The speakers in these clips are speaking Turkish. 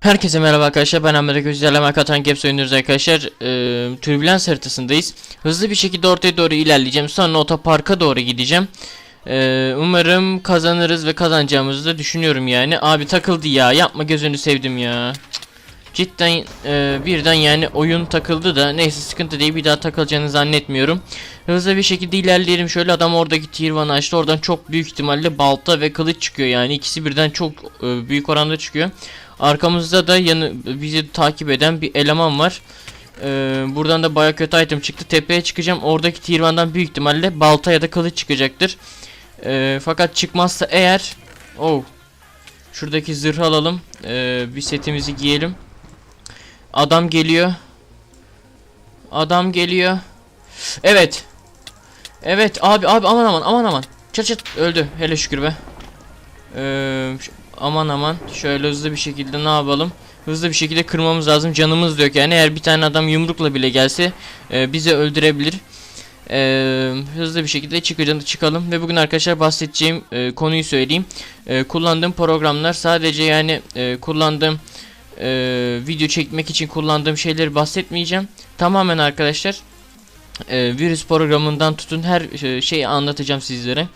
Herkese merhaba arkadaşlar. Ben Ahmet Gözlerle Makatan Caps oynuyoruz arkadaşlar. Ee, Türbülans haritasındayız. Hızlı bir şekilde ortaya doğru ilerleyeceğim. Sonra otoparka doğru gideceğim. Ee, Umarım kazanırız ve kazanacağımızı da düşünüyorum yani. Abi takıldı ya. Yapma gözünü sevdim ya. Cidden e, birden yani oyun takıldı da. Neyse sıkıntı değil. Bir daha takılacağını zannetmiyorum. Hızlı bir şekilde ilerleyelim. Şöyle adam oradaki tier 1'ı açtı. Oradan çok büyük ihtimalle balta ve kılıç çıkıyor yani. İkisi birden çok e, büyük oranda çıkıyor Arkamızda da yanı bizi takip eden bir eleman var. Ee, buradan da baya kötü item çıktı. Tepeye çıkacağım. Oradaki tier 1'dan büyük ihtimalle balta ya da kılıç çıkacaktır. Ee, fakat çıkmazsa eğer oh şuradaki zırhı alalım. Ee, bir setimizi giyelim. Adam geliyor. Adam geliyor. Evet. Evet abi abi aman aman aman aman. Çat çat öldü. Hele şükür be. Ee, aman aman şöyle hızlı bir şekilde ne yapalım? Hızlı bir şekilde kırmamız lazım. Canımız da yok yani. Eğer bir tane adam yumrukla bile gelse e, bizi öldürebilir. E, hızlı bir şekilde çıkacağım çıkalım. Ve bugün arkadaşlar bahsedeceğim e, konuyu söyleyeyim. E, kullandığım programlar sadece yani e, kullandığım e, video çekmek için kullandığım şeyleri bahsetmeyeceğim. Tamamen arkadaşlar e, virüs programından tutun her e, şeyi anlatacağım sizlere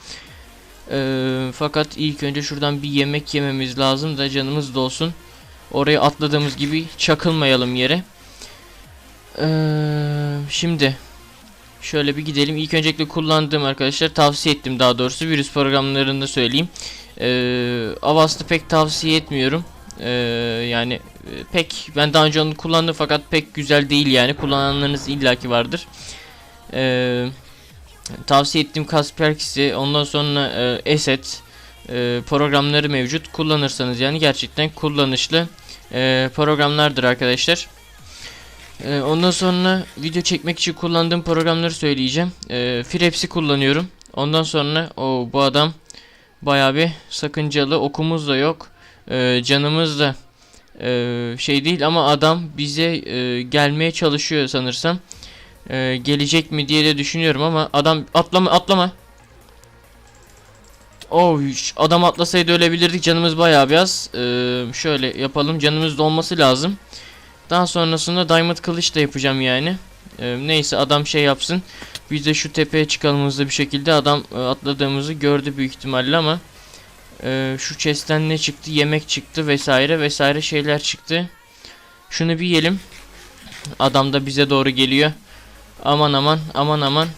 ee, fakat ilk önce şuradan bir yemek yememiz lazım da canımız dolsun. Oraya atladığımız gibi çakılmayalım yere. Ee, şimdi şöyle bir gidelim. İlk öncelikle kullandığım arkadaşlar tavsiye ettim daha doğrusu virüs programlarında söyleyeyim. Ee, Avast'ı pek tavsiye etmiyorum. Ee, yani e, pek ben daha önce onu kullandım fakat pek güzel değil yani kullananlarınız illaki vardır. Eee tavsiye ettiğim Kaspersky'si ondan sonra e, Eset e, programları mevcut kullanırsanız yani gerçekten kullanışlı e, programlardır arkadaşlar. E, ondan sonra video çekmek için kullandığım programları söyleyeceğim. E, Fraps'i kullanıyorum. Ondan sonra o bu adam bayağı bir sakıncalı okumuz da yok. E, canımız da e, şey değil ama adam bize e, gelmeye çalışıyor sanırsam. Ee, gelecek mi diye de düşünüyorum ama adam atlama atlama. Oh adam atlasaydı ölebilirdik canımız bayağı biraz. Ee, şöyle yapalım canımız dolması lazım. Daha sonrasında diamond kılıç da yapacağım yani. Ee, neyse adam şey yapsın. Biz de şu tepeye çıkalım hızlı bir şekilde adam e, atladığımızı gördü büyük ihtimalle ama. E, şu chest'ten ne çıktı yemek çıktı vesaire vesaire şeyler çıktı. Şunu bir yiyelim. Adam da bize doğru geliyor. Aman aman aman aman.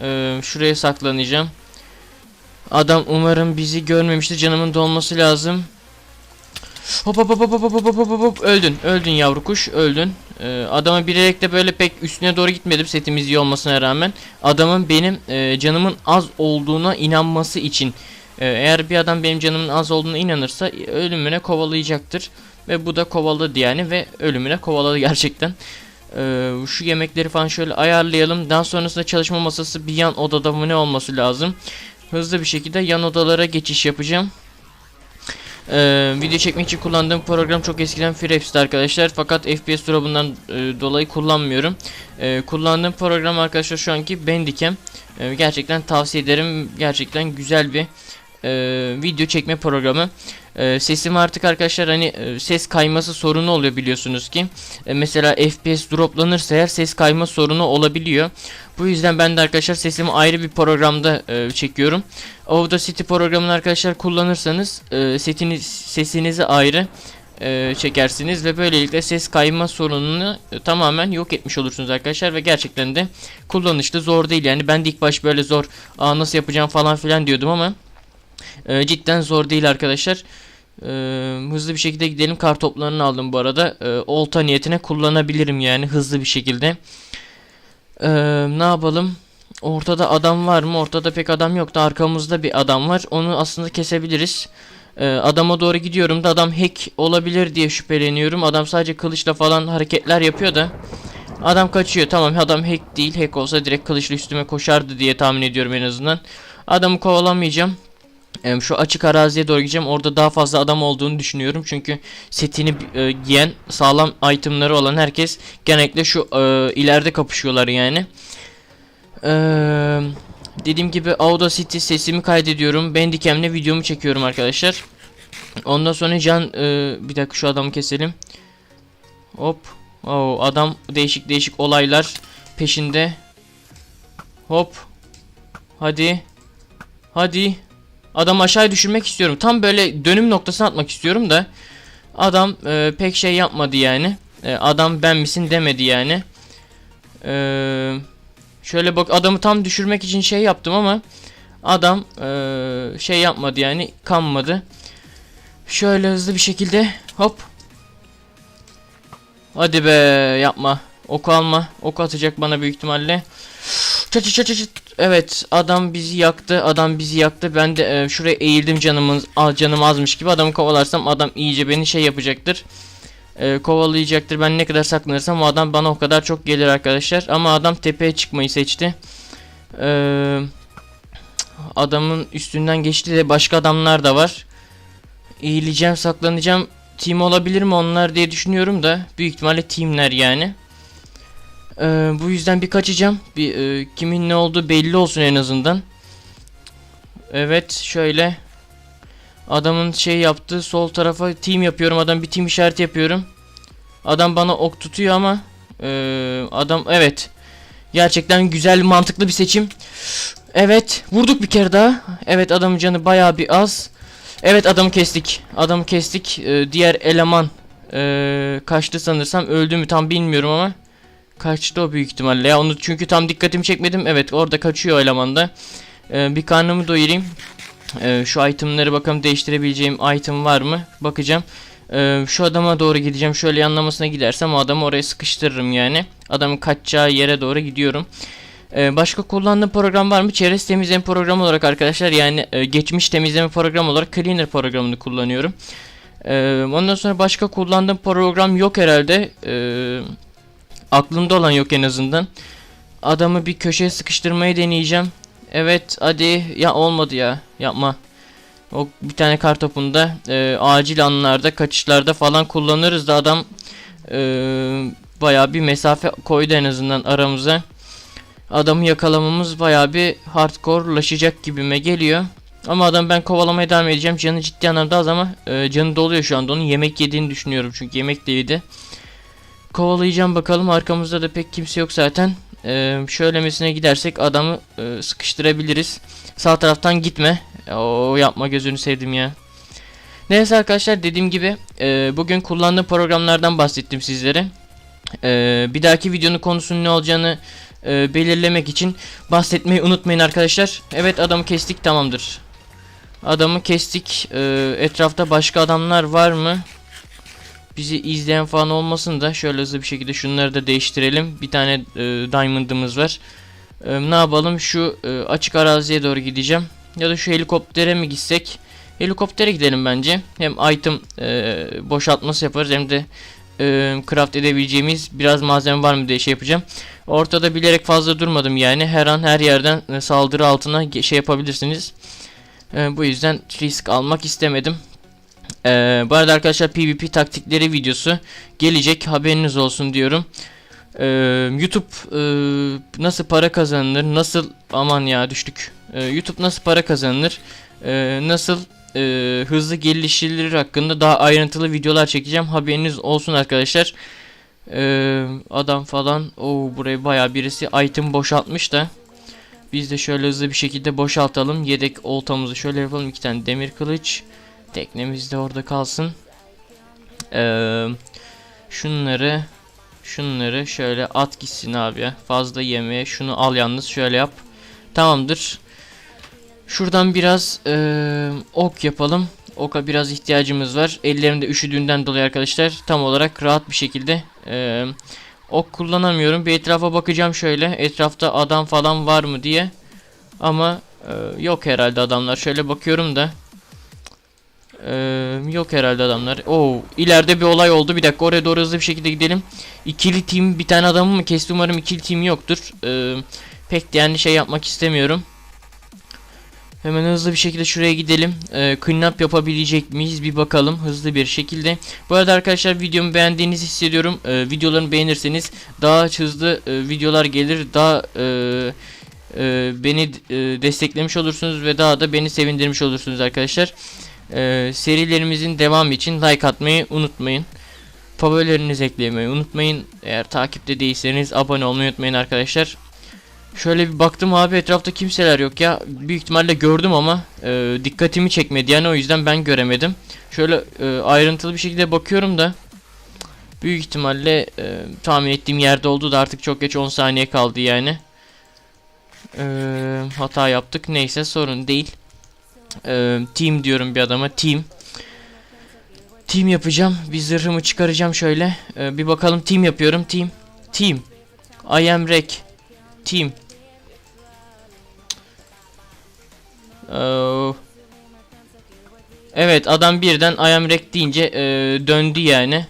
Ee, şuraya saklanacağım. Adam umarım bizi görmemiştir. Canımın dolması lazım. Hop hop hop hop hop hop hop hop öldün. Öldün yavru kuş öldün. Ee, adama bilerek de böyle pek üstüne doğru gitmedim setimiz iyi olmasına rağmen. Adamın benim e, canımın az olduğuna inanması için. E, eğer bir adam benim canımın az olduğuna inanırsa ölümüne kovalayacaktır. Ve bu da kovaladı yani ve ölümüne kovaladı gerçekten. Ee, şu yemekleri falan şöyle ayarlayalım. Daha sonrasında çalışma masası bir yan odada mı ne olması lazım. Hızlı bir şekilde yan odalara geçiş yapacağım. Ee, video çekmek için kullandığım program çok eskiden FreePs'ti arkadaşlar. Fakat FPS drop'undan e, dolayı kullanmıyorum. Ee, kullandığım program arkadaşlar şu anki Bandicam. Ee, gerçekten tavsiye ederim. Gerçekten güzel bir e, video çekme programı. E, sesim artık arkadaşlar hani e, ses kayması sorunu oluyor biliyorsunuz ki. E, mesela FPS droplanırsa eğer ses kayma sorunu olabiliyor. Bu yüzden ben de arkadaşlar sesimi ayrı bir programda e, çekiyorum. Audacity programını arkadaşlar kullanırsanız e, setiniz, sesinizi ayrı e, çekersiniz ve böylelikle ses kayma sorununu e, tamamen yok etmiş olursunuz arkadaşlar ve gerçekten de kullanışlı zor değil yani ben de ilk baş böyle zor Aa, nasıl yapacağım falan filan diyordum ama e, cidden zor değil arkadaşlar. E, hızlı bir şekilde gidelim. Kar toplarını aldım bu arada. E, olta niyetine kullanabilirim yani hızlı bir şekilde. E, ne yapalım? Ortada adam var mı? Ortada pek adam yok da arkamızda bir adam var. Onu aslında kesebiliriz. E, adama doğru gidiyorum da adam hack olabilir diye şüpheleniyorum. Adam sadece kılıçla falan hareketler yapıyor da. Adam kaçıyor. Tamam adam hack değil. Hack olsa direkt kılıçla üstüme koşardı diye tahmin ediyorum en azından. Adamı kovalamayacağım. Şu açık araziye doğru gideceğim. Orada daha fazla adam olduğunu düşünüyorum. Çünkü setini e, giyen sağlam itemları olan herkes genellikle şu e, ileride kapışıyorlar yani. E, dediğim gibi Audacity sesimi kaydediyorum. Bandicam'le videomu çekiyorum arkadaşlar. Ondan sonra can e, bir dakika şu adamı keselim. Hop. Oo, adam değişik değişik olaylar peşinde. Hop. Hadi. Hadi. Adam aşağı düşürmek istiyorum. Tam böyle dönüm noktasına atmak istiyorum da adam e, pek şey yapmadı yani. E, adam ben misin demedi yani. E, şöyle bak adamı tam düşürmek için şey yaptım ama adam e, şey yapmadı yani kanmadı. Şöyle hızlı bir şekilde hop. Hadi be yapma. Oku alma. Oku atacak bana büyük ihtimalle. Çat çat çat çat. Evet adam bizi yaktı. Adam bizi yaktı. Ben de e, şuraya eğildim canımın a- canım azmış gibi adamı kovalarsam adam iyice beni şey yapacaktır. E, kovalayacaktır. Ben ne kadar saklanırsam o adam bana o kadar çok gelir arkadaşlar. Ama adam tepeye çıkmayı seçti. Eee adamın üstünden geçti de başka adamlar da var. Eğileceğim, saklanacağım. Team olabilir mi onlar diye düşünüyorum da büyük ihtimalle teamler yani. Ee, bu yüzden bir kaçacağım. Bir e, kimin ne olduğu belli olsun en azından. Evet, şöyle adamın şey yaptığı sol tarafa team yapıyorum. Adam bir team işareti yapıyorum. Adam bana ok tutuyor ama e, adam evet. Gerçekten güzel, mantıklı bir seçim. Evet, vurduk bir kere daha. Evet, adamın canı bayağı bir az. Evet, adamı kestik. Adamı kestik. Ee, diğer eleman ee, kaçtı sanırsam. Öldü mü tam bilmiyorum ama. Kaçtı o büyük ihtimalle. Ya onu çünkü tam dikkatimi çekmedim. Evet, orada kaçıyor o eleman da. Ee, bir karnımı doyurayım. Ee, şu itemleri bakalım değiştirebileceğim item var mı? Bakacağım. Ee, şu adama doğru gideceğim. Şöyle yanlamasına gidersem o adamı oraya sıkıştırırım yani. Adamın kaçacağı yere doğru gidiyorum. Ee, başka kullandığım program var mı? Çerez temizleme programı olarak arkadaşlar yani e, geçmiş temizleme programı olarak Cleaner programını kullanıyorum. Ee, ondan sonra başka kullandığım program yok herhalde. Ee, aklımda olan yok en azından. Adamı bir köşeye sıkıştırmayı deneyeceğim. Evet hadi ya olmadı ya yapma. O bir tane kartopunda e, acil anlarda kaçışlarda falan kullanırız da adam e, bayağı bir mesafe koydu en azından aramıza. Adamı yakalamamız bayağı bir hardcore'laşacak gibime geliyor. Ama adam ben kovalamaya devam edeceğim. Canı ciddi anlamda az ama e, canı doluyor şu anda. Onun yemek yediğini düşünüyorum çünkü yemek de yedi. Kovalayacağım bakalım. Arkamızda da pek kimse yok zaten. E, şöylemesine gidersek adamı e, sıkıştırabiliriz. Sağ taraftan gitme. O yapma gözünü sevdim ya. Neyse arkadaşlar dediğim gibi e, bugün kullandığım programlardan bahsettim sizlere. E, bir dahaki videonun konusunun ne olacağını e, belirlemek için bahsetmeyi unutmayın arkadaşlar. Evet adamı kestik tamamdır. Adamı kestik. E, etrafta başka adamlar var mı? Bizi izleyen falan olmasın da şöyle hızlı bir şekilde şunları da değiştirelim. Bir tane e, diamond'ımız var. E, ne yapalım şu e, açık araziye doğru gideceğim. Ya da şu helikoptere mi gitsek? Helikoptere gidelim bence. Hem item e, boşaltması yaparız hem de e, craft edebileceğimiz biraz malzeme var mı diye şey yapacağım. Ortada bilerek fazla durmadım yani. Her an her yerden e, saldırı altına şey yapabilirsiniz. E, bu yüzden risk almak istemedim. E, bu arada arkadaşlar PvP taktikleri videosu gelecek haberiniz olsun diyorum. E, YouTube e, nasıl para kazanılır? Nasıl aman ya düştük. E, YouTube nasıl para kazanılır? E, nasıl e, hızlı geliştirilir hakkında daha ayrıntılı videolar çekeceğim. Haberiniz olsun arkadaşlar. Ee, adam falan o buraya baya birisi item boşaltmış da biz de şöyle hızlı bir şekilde boşaltalım yedek oltamızı şöyle yapalım iki tane demir kılıç teknemiz de orada kalsın ee, şunları şunları şöyle at gitsin abi ya fazla yemeye şunu al yalnız şöyle yap tamamdır şuradan biraz ee, ok yapalım Oka biraz ihtiyacımız var. Ellerimde üşüdüğünden dolayı arkadaşlar tam olarak rahat bir şekilde e, ok kullanamıyorum. Bir etrafa bakacağım şöyle. Etrafta adam falan var mı diye. Ama e, yok herhalde adamlar. Şöyle bakıyorum da. E, yok herhalde adamlar. Oo, ileride bir olay oldu. Bir dakika oraya doğru hızlı bir şekilde gidelim. İkili team bir tane adamı mı kesti? Umarım ikili team yoktur. E, pek de yani şey yapmak istemiyorum. Hemen hızlı bir şekilde şuraya gidelim. Ee, clean up yapabilecek miyiz bir bakalım hızlı bir şekilde. Bu arada arkadaşlar videomu beğendiğinizi hissediyorum. Ee, videolarımı beğenirseniz daha hızlı e, videolar gelir. Daha e, e, beni e, desteklemiş olursunuz ve daha da beni sevindirmiş olursunuz arkadaşlar. Ee, serilerimizin devamı için like atmayı unutmayın. Favorilerinizi eklemeyi unutmayın. Eğer takipte değilseniz abone olmayı unutmayın arkadaşlar. Şöyle bir baktım abi etrafta kimseler yok ya. Büyük ihtimalle gördüm ama e, dikkatimi çekmedi yani o yüzden ben göremedim. Şöyle e, ayrıntılı bir şekilde bakıyorum da büyük ihtimalle e, tahmin ettiğim yerde oldu da artık çok geç 10 saniye kaldı yani. E, hata yaptık neyse sorun değil. E, team diyorum bir adama team. Team yapacağım. Bir zırhımı çıkaracağım şöyle. E, bir bakalım team yapıyorum team. Team. I am Rek. Team. Oh. Evet adam birden I am Rek deyince e, döndü yani.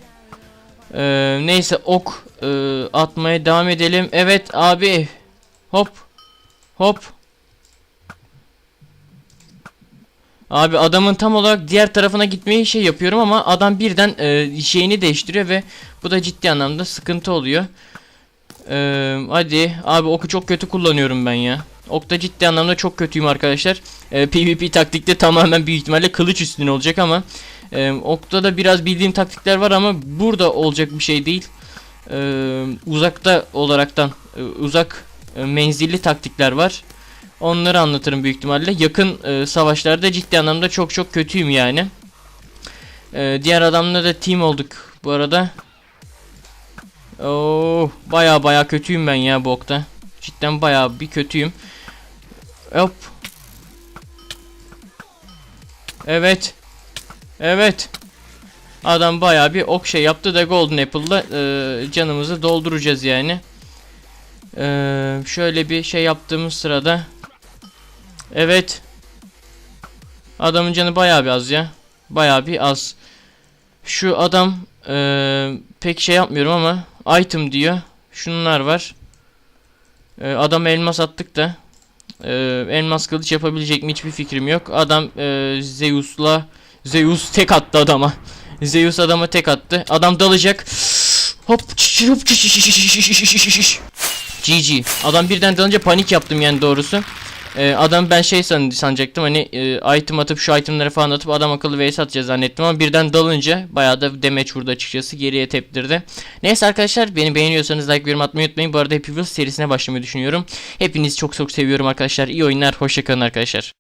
E, neyse ok e, atmaya devam edelim. Evet abi. Hop. Hop. Abi adamın tam olarak diğer tarafına gitmeyi şey yapıyorum ama adam birden e, şeyini değiştiriyor ve bu da ciddi anlamda sıkıntı oluyor. Ee, hadi abi oku çok kötü kullanıyorum ben ya. Okta ciddi anlamda çok kötüyüm arkadaşlar. Ee, PvP taktikte tamamen büyük ihtimalle kılıç üstüne olacak ama e, okta da biraz bildiğim taktikler var ama burada olacak bir şey değil. Ee, uzakta olaraktan e, uzak e, menzilli taktikler var. Onları anlatırım büyük ihtimalle. Yakın e, savaşlarda ciddi anlamda çok çok kötüyüm yani. Ee, diğer adamla da team olduk bu arada. Oo, baya baya kötüyüm ben ya bu okta. Cidden baya bir kötüyüm. Hop. Evet. Evet. Adam baya bir ok şey yaptı da Golden Apple'la e, canımızı dolduracağız yani. E, şöyle bir şey yaptığımız sırada. Evet. Adamın canı baya bir az ya. Baya bir az. Şu adam e, pek şey yapmıyorum ama item diyor. Şunlar var. Ee, adam elmas attık da. Ee, elmas kılıç yapabilecek mi hiçbir fikrim yok. Adam e, Zeus'la Zeus tek attı adama. Zeus adama tek attı. Adam dalacak. Hop hop GG. Adam birden dalınca panik yaptım yani doğrusu. Ee, adam ben şey san sanacaktım hani e, item atıp şu itemleri falan atıp adam akıllı vs atacağız zannettim ama birden dalınca bayağı da damage vurdu açıkçası geriye teptirdi. Neyse arkadaşlar beni beğeniyorsanız like ve atmayı unutmayın. Bu arada Happy Wheels serisine başlamayı düşünüyorum. Hepinizi çok çok seviyorum arkadaşlar. İyi oyunlar. Hoşçakalın arkadaşlar.